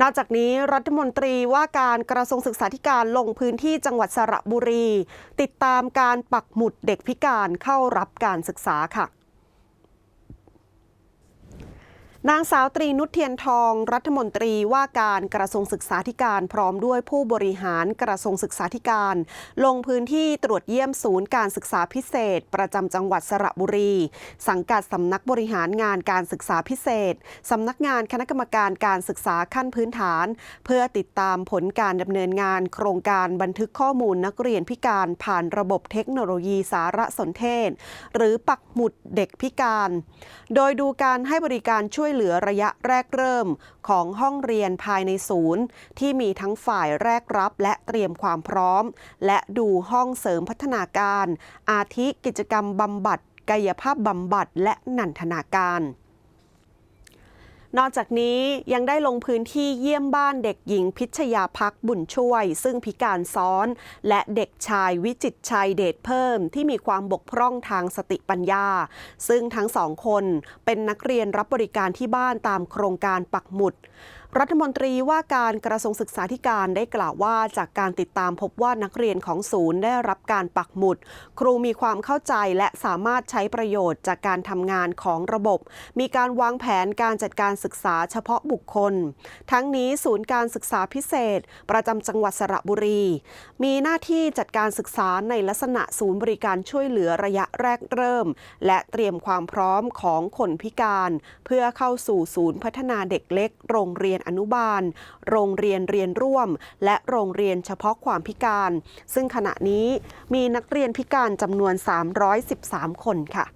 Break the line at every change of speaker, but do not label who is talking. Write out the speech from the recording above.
นอกจากนี้รัฐมนตรีว่าการกระทรวงศึกษาธิการลงพื้นที่จังหวัดสระบุรี ติดตามการปักหมุดเด็กพิการเข้ารับการศึกษาค่ะ นางสาวตรีนุชเทียนทอง รัฐมนตรีว่าการกระทรวงศึกษาธิการพร้อมด้วยผู้บริหารกระทรวงศึกษาธิการ ลงพื้นที่ตรวจเยี่ยมศูนย์การศึกษาพิเศษ ประจำจังหวัดสระบุรี สังกัดสำนักบริหารงานการศึกษาพิเศษสำนักงานคณะกรรมการการศึกษาขั้นพื้นฐาน เพื่อติดตามผลการดำเนินงาน โครงการบันทึกข้อมูลนักเรียนพิการผ่านระบบเทคโนโลยีสารสนเทศ หรือปักหมุดเด็กพิการ โดยดูการให้บริการช่วยเหลือระยะแรกเริ่มของห้องเรียนภายในศูนย์ ที่มีทั้งฝ่ายแรกรับและเตรียมความพร้อม และดูห้องเสริมพัฒนาการ อาทิกิจกรรมบำบัด กายภาพบำบัดและนันทนาการ นอกจากนี้ยังได้ลงพื้นที่เยี่ยมบ้านเด็กหญิงพิชยาพักบุญช่วย ซึ่งพิการซ้อน และเด็กชายวิจิตชัยเดชเพิ่ม ที่มีความบกพร่องทางสติปัญญา ซึ่งทั้งสองคนเป็นนักเรียนรับบริการที่บ้านตามโครงการปักหมุดรัฐมนตรีว่าการกระทรวงศึกษาธิการได้กล่าวว่าจากการติดตามพบว่านักเรียนของศูนย์ได้รับการปักหมุด ครูมีความเข้าใจและสามารถใช้ประโยชน์จากการทำงานของระบบ มีการวางแผนการจัดการศึกษาเฉพาะบุคคล ทั้งนี้ศูนย์การศึกษาพิเศษ ประจำจังหวัดสระบุรี มีหน้าที่จัดการศึกษาในลักษณะศูนย์บริการช่วยเหลือระยะแรกเริ่ม และเตรียมความพร้อมของคนพิการ เพื่อเข้าสู่ศูนย์พัฒนาเด็กเล็กโรงเรียนยนอนุบาล โรงเรียนเรียนร่วม และโรงเรียนเฉพาะความพิการ ซึ่งขณะนี้มีนักเรียนพิการจำนวน 313 คนค่ะ